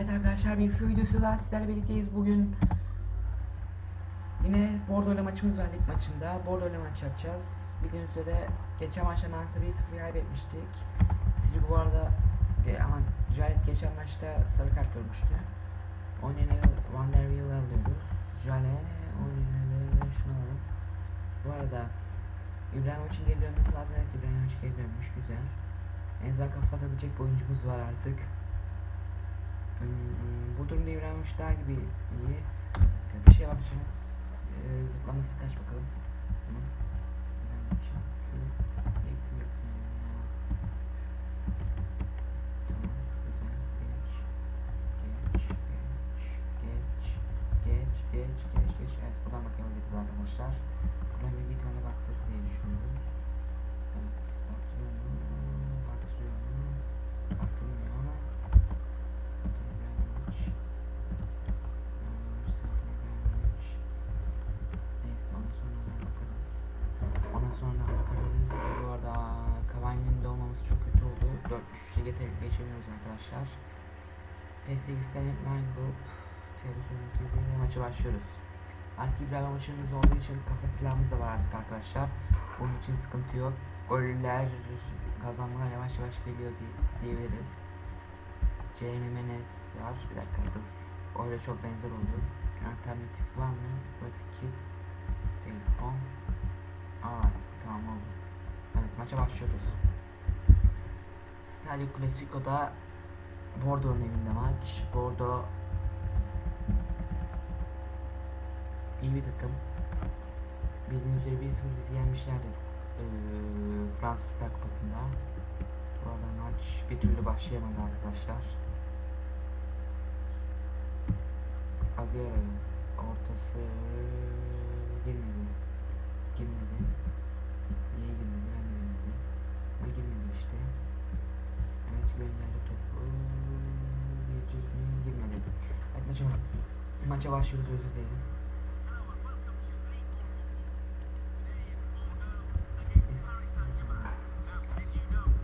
Evet arkadaşlar bir FIFA videosu sizlerle birlikteyiz bugün. Yine Bordeaux ile maçımız var lig maçında. Bordeaux ile maç yapacağız. Bildiğiniz üzere geçen maçta Nancy 1-0 kaybetmiştik. Sizi bu arada ge- ama Jalet geçen maçta sarı kart görmüştü. Onun yerine Van der Wiel'ı alıyoruz. Jale, onun yerine şunu alalım. Bu arada İbrahimovic'in geri dönmesi lazım. Evet İbrahimovic geri dönmüş. Güzel. En azından kafa atabilecek bir oyuncumuz var artık. Hmm, bu durumda İbrahimovic gibi iyi. Bir şeye bakacağız. Ee, zıplaması kaç bakalım. Tamam. Arkadaşlar. PS8'den Line Group. Televizyon maçı başlıyoruz. Artık İbrahimovic'imiz olduğu için kafa silahımız da var artık arkadaşlar. Bunun için sıkıntı yok. Goller kazanmalar yavaş yavaş geliyor diye, diyebiliriz. Jeremy Menez var. Bir dakika dur. Öyle çok benzer oldu. Alternatif var mı? Değil. Home. Aa tamam oldu. Evet maça başlıyoruz. Stadio Classico'da Bordeaux'un evinde maç. Bordeaux iyi bir takım. Bildiğiniz üzere 1-0 bizi yenmişlerdi ee, Fransız Süper Kupası'nda. Bu arada maç bir türlü başlayamadı arkadaşlar. Agüero ortası. Girmedi. Maça, maça başlıyoruz özür dilerim.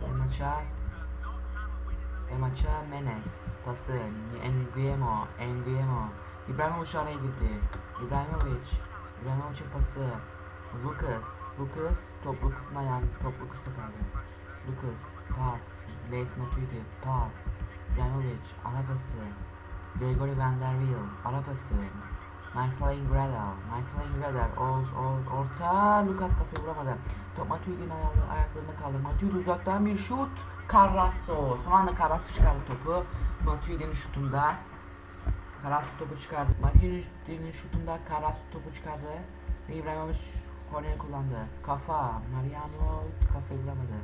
Ve maça ve maça Menes pası Nguemo Nguemo. İbrahimovic araya girdi. İbrahimovic İbrahimovic'in pası. Lucas Lucas top Lucas'ın ayağını top Lucas'ta kaldı Lucas pas. Blaise Matuidi pas. İbrahimovic arabası Gregory Van der Wiel arabası Maxwell Ingradal Maxwell Ingradal ol, ol, orta Lucas kafayı vuramadı. Top Matuidi'nin ayağı, ayaklarında kaldı Matuidi uzaktan bir şut. Carrasco son anda Carrasco çıkardı topu. Matuidi'nin şutunda. Carrasco topu çıkardı. Matuidi'nin şutunda Carrasco topu çıkardı. Ve İbrahimovic korneri kullandı. Kafa Mariano kafayı vuramadı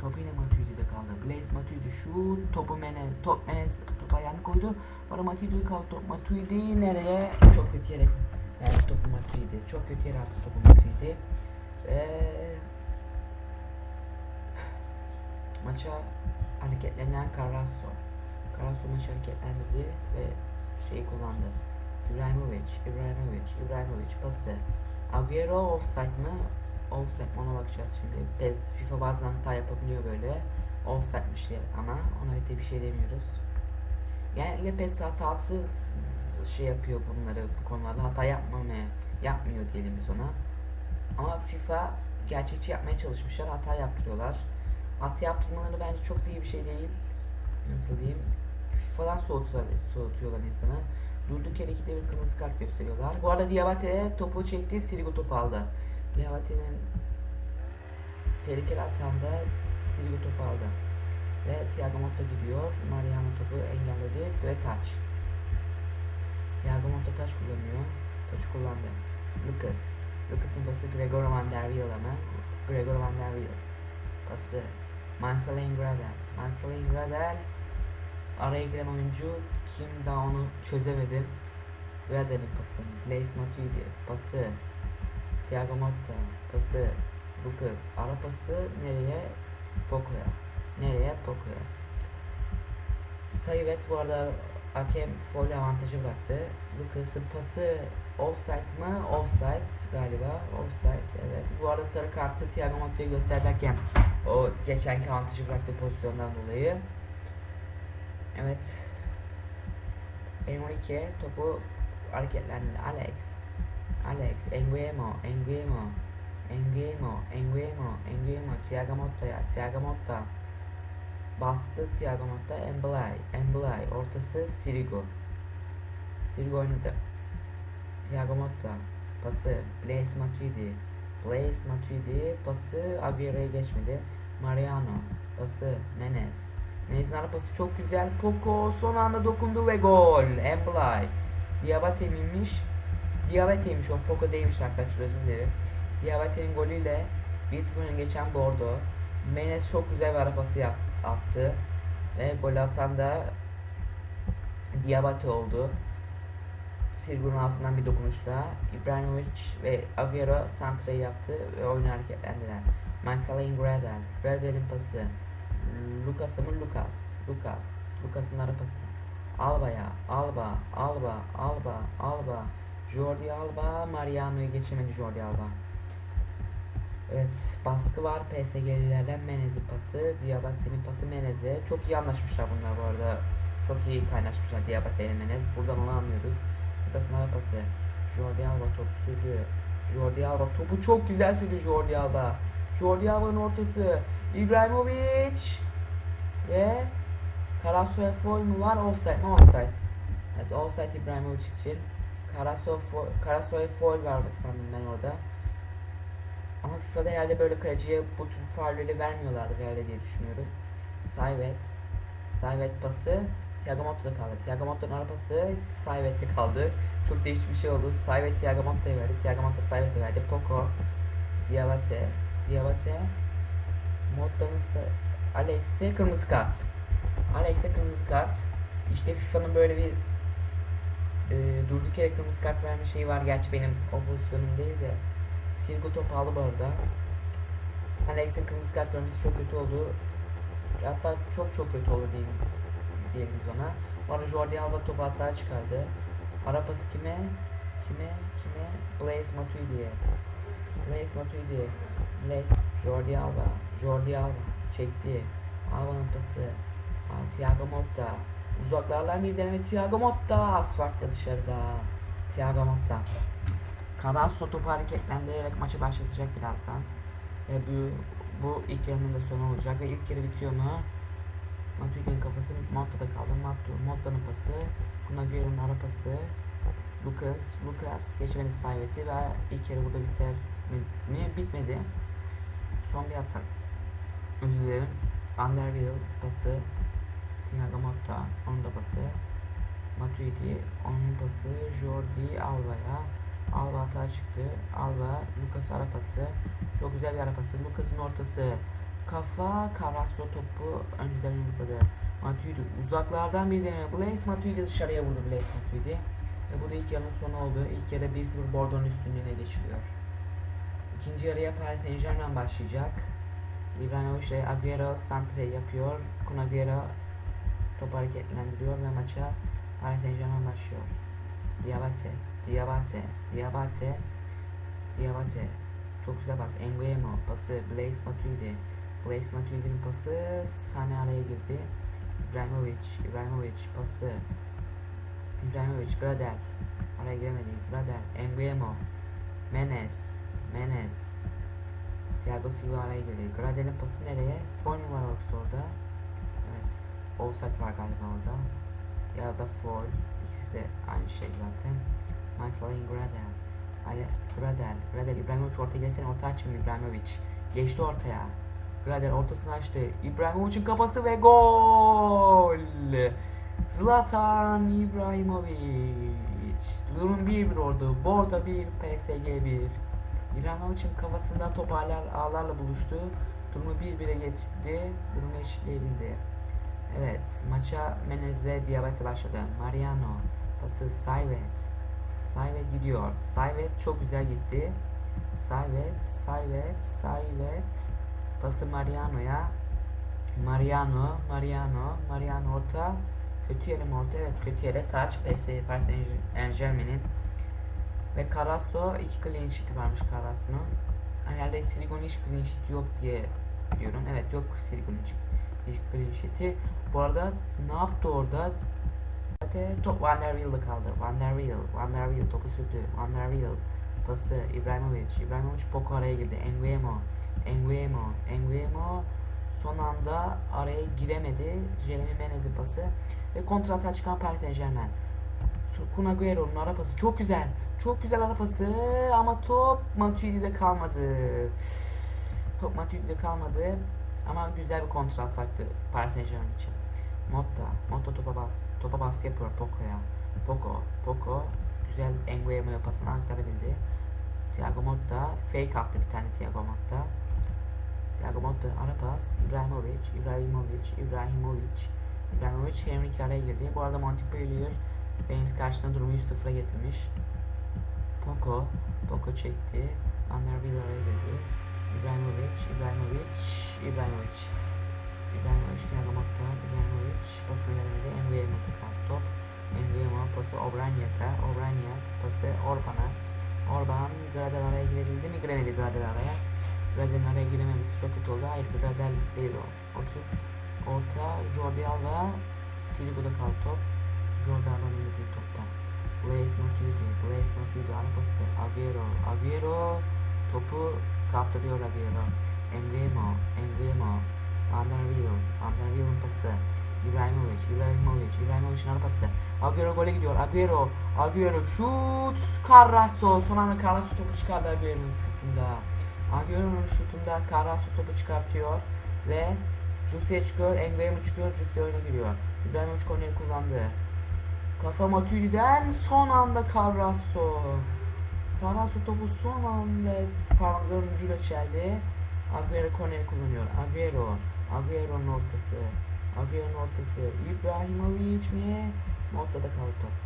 Top yine Matuidi'de kaldı. Blaise Matuidi şut, topu Menez, top Menez topu ayağını koydu. Sonra Matuidi kaldı. Top Matuidi nereye? Çok kötü yere verdi topu Matuidi. Çok kötü yere attı topu Matuidi. Ee, maça hareketlenen Carrasco. Carrasco maçı hareketlendirdi ve şeyi kullandı. İbrahimovic, İbrahimovic, İbrahimovic pası. Agüero offside mı? Offside mi? ona bakacağız şimdi. FIFA bazen hata yapabiliyor böyle. Offside'miş ya ama ona öte bir şey demiyoruz. Genellikle PES hatasız şey yapıyor bunları bu konularda hata yapmamaya yapmıyor diyelim biz ona. Ama FIFA gerçekçi yapmaya çalışmışlar hata yaptırıyorlar. Hata yaptırmaları bence çok iyi bir şey değil. Nasıl diyeyim? FIFA'dan soğutuyorlar, soğutuyorlar insanı. Durduk yere ikide bir kırmızı kart gösteriyorlar. Bu arada Diabate topu çekti, Sirigu topu aldı. Diabate'nin tehlikeli atağında Sirigu topu aldı. Ve Thiago Motta gidiyor. Mariano topu engelledi ve taç. Thiago Motta taç kullanıyor. Taç kullandı. Lucas. Lucas'ın pası Gregor Van der Wiel ama. Gregor Van der Wiel. Pası. Marcelo Ingradel. Marcelo Ingradel. Araya giren oyuncu kim daha onu çözemedi. Gradel'in pası. Blaise Matuidi pası. Thiago Motta pası. Lucas. Ara pası nereye? Poco'ya. Nereye? Poco'ya. Sayıvet bu arada hakem foul avantajı bıraktı. Lucas'ın pası offside mı? Offside galiba. Offside evet. Bu arada sarı kartı Thiago Motta'ya gösterdi O geçenki avantajı bıraktığı pozisyondan dolayı. Evet. Enrique topu hareketlendi. Alex. Alex. Enguemo. Enguemo. Enguemo. Enguemo. Enguemo. Thiago Motta'ya. Thiago Motta. Bastı Thiago Motta. Emblay. Emblay. Ortası Sirigu. Sirigu oynadı. Thiago Motta. Pası. Blaise Matuidi. Blaise Matuidi. Pası Agüero'ya geçmedi. Mariano. Pası. Menez. Menez'in ara pası çok güzel. Poco son anda dokundu ve gol. Emblay. Diabate miymiş? Diabate'ymiş o. Poco değilmiş arkadaşlar özür dilerim. Diabate'nin golüyle 1-0 öne geçen Bordo. Menez çok güzel bir ara pası yap, attı. Ve gol atan da Diabate oldu. Sirgun'un altından bir dokunuşla İbrahimovic ve Agüero santrayı yaptı ve oyunu hareketlendiler. Maxalin Gradel, Gradel'in pası. Lucas'a mı Lucas? Lucas. Lucas'ın ara pası. Alba'ya, Alba, Alba, Alba, Alba. Jordi Alba, Mariano'yu geçemedi Jordi Alba. Evet, baskı var PSG'lilerden Menez'in pası, Diabate'nin pası Menez'e. Çok iyi anlaşmışlar bunlar bu arada. Çok iyi kaynaşmışlar Diabate ile Menez. Buradan onu anlıyoruz. Ara pası. Jordi Alba topu sürdü. Jordi Alba topu çok güzel sürdü Jordi Alba. Jordi Alba'nın ortası. İbrahimovic ve Karasoy foul mu var? Offside mi? Offside. Evet offside İbrahimovic için. Karasoy foul, Karasoy foul var sandım ben orada. Ama FIFA'da herhalde böyle kaleciye bu tür faulleri vermiyorlardır herhalde diye düşünüyorum. Sayvet. Sayvet pası. Thiago Motto'da kaldı. Thiago Motto'nun ara pası Sayvet'te kaldı. Çok değişik bir şey oldu. Sayvet Thiago Motto'ya verdi. Thiago Motto Sayvet'e verdi. Poco. Diabate. Diabate. Motto'nun Alex'e kırmızı kart. Alex'e kırmızı kart. İşte FIFA'nın böyle bir e, durduk yere kırmızı kart verme şeyi var. Gerçi benim o pozisyonum değil de. Silgo topu aldı bu arada. Alex'in kırmızı kart görmesi çok kötü oldu. Hatta çok çok kötü oldu diyelim, diyelim ona. Bana Jordi Alba topu hata çıkardı. Ara pası kime? Kime? Kime? Blaise Matuidi'ye. Blaise Matuidi. Blaise. Jordi Alba. Jordi Alba. Çekti. Alba'nın pası. Thiago Motta. Uzaklardan bir deneme Thiago Motta. Az farklı dışarıda. Thiago Motta. Carrasco topu hareketlendirerek maçı başlatacak birazdan. Ve bu, bu ilk yarının da sonu olacak ve ilk yarı bitiyor mu? Matuidi'nin kafası Motta'da kaldı. Motto, Motta'nın pası. Kunaguero'nun ara pası. Lucas, Lucas geçmedi Sayvet'i ve ilk yarı burada biter mi? Bitmedi. Son bir atak. Özür dilerim. Vanderbilt pası. Motta onun da pası. Matuidi onun pası. Jordi Alba'ya. Alba hata çıktı. Alba Lucas ara pası. Çok güzel bir ara pası. Lucas'ın ortası. Kafa Carrasco topu önceden yumrukladı. Matuidi uzaklardan bir deneme. Blaise Matuidi dışarıya vurdu Blaise Matuidi. Ve bu da ilk yarının sonu oldu. İlk yarıda 1-0 Bordeaux'un üstünlüğüne geçiliyor. İkinci yarıya Paris Saint Germain başlayacak. İbrahimovic ile Agüero santre yapıyor. Kun Agüero topu hareketlendiriyor ve maça Paris Saint Germain başlıyor. Diabate, Diabate, Diabate, Diabate. Çok güzel pas. Nguemo pası. Blaise Matuidi. Blaise Matuidi'nin pası. Sane araya girdi. İbrahimovic, İbrahimovic pası. İbrahimovic, Gradel. Araya giremedi. Gradel, Nguemo. Menez, Menez. Thiago Silva araya girdi. Gradel'in pası nereye? Mu var orada? Offside var galiba orada. Ya da foul. İkisi de aynı şey zaten. Maxwell'in Gradel. Ali Gradel. Gradel İbrahimovic ortaya gelsene orta açın İbrahimovic. Geçti ortaya. Gradel ortasını açtı. İbrahimovic'in kafası ve gol. Zlatan İbrahimovic. Durum 1-1 oldu. Borda 1, PSG 1. İbrahimovic'in kafasında top ağlar, ağlarla buluştu. Durumu 1-1'e geçti. Durumu eşitleyebildi. Evet, maça Menez ve Diabate başladı. Mariano, pası Sayvet. Sayvet gidiyor. Sayvet çok güzel gitti. Sayvet, Sayvet, Sayvet. Pası Mariano'ya. Mariano, Mariano, Mariano orta. Kötü yere mi orta? Evet kötü yere. Taç, PS, Paris Saint Germain'in. Ve Carrasco iki clean sheet'i varmış Carrasco'nun. Herhalde Sirigun hiç clean sheet yok diye diyorum. Evet yok Sirigun hiç clean sheet'i. Bu arada ne yaptı orada? Diabate top Van der Wiel'de kaldı. Van der Wiel, Van der Wiel topu sürdü. Van der Wiel pası İbrahimovic. İbrahimovic Poco araya girdi. Enguemo, Enguemo, Enguemo son anda araya giremedi. Jeremy Menez'in pası ve kontrata çıkan Paris Saint Germain. Kun Agüero'nun ara pası çok güzel. Çok güzel ara pası ama top Matuidi'de kalmadı. Top Matuidi'de kalmadı ama güzel bir kontra ataktı Paris Saint Germain için. Motta, Motta topa bas. Topa baskı yapıyor Poco'ya. Poco, Poco güzel Enguemo'ya pasını aktarabildi. Thiago Motta fake attı bir tane Thiago Motta. Thiago Motta ara pas. İbrahimovic, İbrahimovic, İbrahimovic. İbrahimovic Henrique araya girdi. Bu arada Montpellier Reims karşısında durumu 3-0'a getirmiş. Poco, Poco çekti. Van der Wiel araya girdi. İbrahimovic, İbrahimovic. İbrahimovic, Thiago Motta, İbrahimovic pasını veremedi. Enguemo'da kaldı top. Enguemo pası Obraniak'a, Obraniak pası Orban'a. Orban Gradel araya girebildi mi? Giremedi Gradel araya. Gradel'in araya girememesi çok kötü oldu. Hayır Gradel değil o. O kim? Orta Jordi Alba Sirigu'da kaldı top. Jordi Alba'nın indirdiği toptan. Blaise Matuidi, Blaise Matuidi ara pası. Agüero, Agüero topu kaptırıyor Agüero. Wiel, Van der Wiel'in pası. İbrahimovic, İbrahimovic, İbrahimovic'in ara pası. Agüero gole gidiyor. Agüero, Agüero şut. Carrasco. Son anda Carrasco topu çıkardı Agüero'nun şutunda. Agüero'nun şutunda Carrasco topu çıkartıyor ve Rusya çıkıyor, Enguemo çıkıyor, Rusya oyuna giriyor. İbrahimovic korneri kullandı. Kafa Matuidi'den son anda Carrasco. Carrasco topu son anda parmaklarının ucuyla çeldi. Agüero korneri kullanıyor. Agüero, Agüero'nun ortası. Agüero'nun ortası. İbrahimovic mi? Motta'da kaldı top.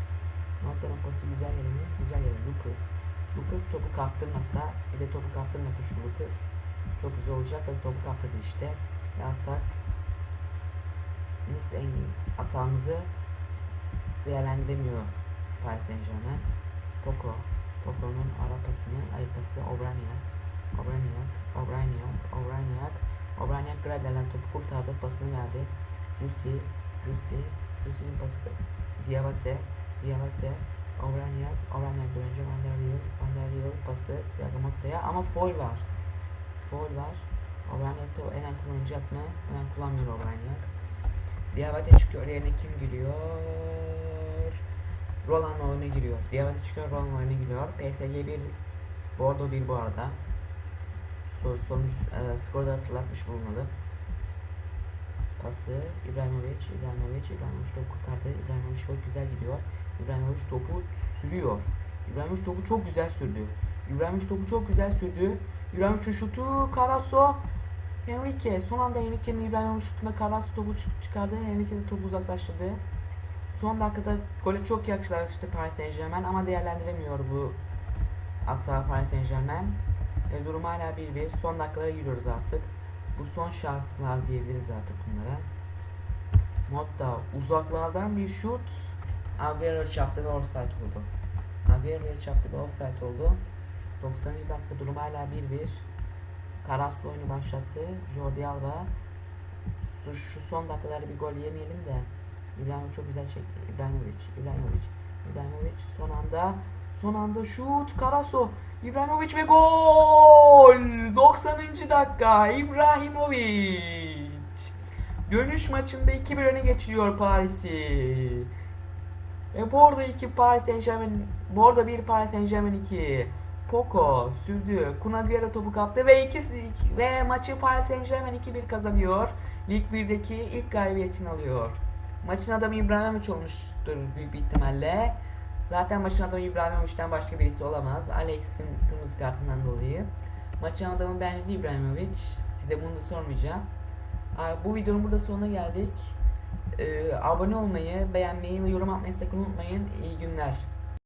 Motta'nın pası güzel yeri mi? Güzel yeri. Lucas. Lucas topu kaptırmasa, bir de topu kaptırmasa şu Lucas çok güzel olacak da topu kaptırdı işte. Atak biz en atağımızı değerlendiremiyor Paris Saint Germain. Poco. Poco'nun ara pasını, ayı pası Obraniak. Obraniak, Obraniak, Obraniak. Obraniak Gradel'den topu kurtardı, pasını verdi. Jussi, Jussi, Jussi'nin pası. Diabate, Diabate, Obraniak, Obraniak önce Van der Wiel, Van der Wiel pası Thiago Motta'ya ama foul var. Foul var. Obraniak da hemen kullanacak mı? Hemen kullanmıyor Obraniak. Diabate çıkıyor yerine kim giriyor? Roland oyuna giriyor. Diabate çıkıyor Roland oyuna giriyor. PSG 1 Bordeaux 1 bu arada. So, sonuç e, skoru da hatırlatmış bulunmalı. Pası İbrahimovic, İbrahimovic, İbrahimovic topu kurtardı. İbrahimovic çok güzel gidiyor. İbrahimovic topu sürüyor. İbrahimovic topu çok güzel sürdü. İbrahimovic topu çok güzel sürdü. İbrahimovic'in şutu Carrasco Henrique son anda Henrique'nin İbrahimovic şutunda Carrasco topu çık- çıkardı. Henrique de topu uzaklaştırdı. Son dakikada gole çok yaklaştı Paris Saint Germain ama değerlendiremiyor bu hata Paris Saint Germain. E, durum hala 1-1. Son dakikalara giriyoruz artık. Bu son şanslar diyebiliriz artık bunlara. Motta uzaklardan bir şut. Agüero çarptı ve offside oldu. Agüero'ya çarptı ve offside oldu. 90. dakika durum hala 1-1. Carrasco oyunu başlattı. Jordi Alba. Şu, şu son dakikalarda bir gol yemeyelim de. İbrahimovic çok güzel çekti. İbrahimovic, İbrahimovic, İbrahimovic son anda son anda şut Carrasco İbrahimovic ve gol 90. dakika İbrahimovic Dönüş maçında 2-1 öne geçiriyor Paris'i. Ve Bordo 2 Paris Saint Germain Bordo 1 Paris Saint Germain 2 Poco sürdü. Kun Agüero topu kaptı ve 2 ve maçı Paris Saint Germain 2-1 kazanıyor. Lig 1'deki ilk galibiyetini alıyor. Maçın adamı İbrahimovic olmuştur büyük bir ihtimalle. Zaten maçın adamı İbrahimovic'den başka birisi olamaz. Alex'in kırmızı kartından dolayı. Maçın adamı bence de İbrahimovic. Size bunu da sormayacağım. Bu videonun burada sonuna geldik. Ee, abone olmayı, beğenmeyi ve yorum atmayı sakın unutmayın. İyi günler.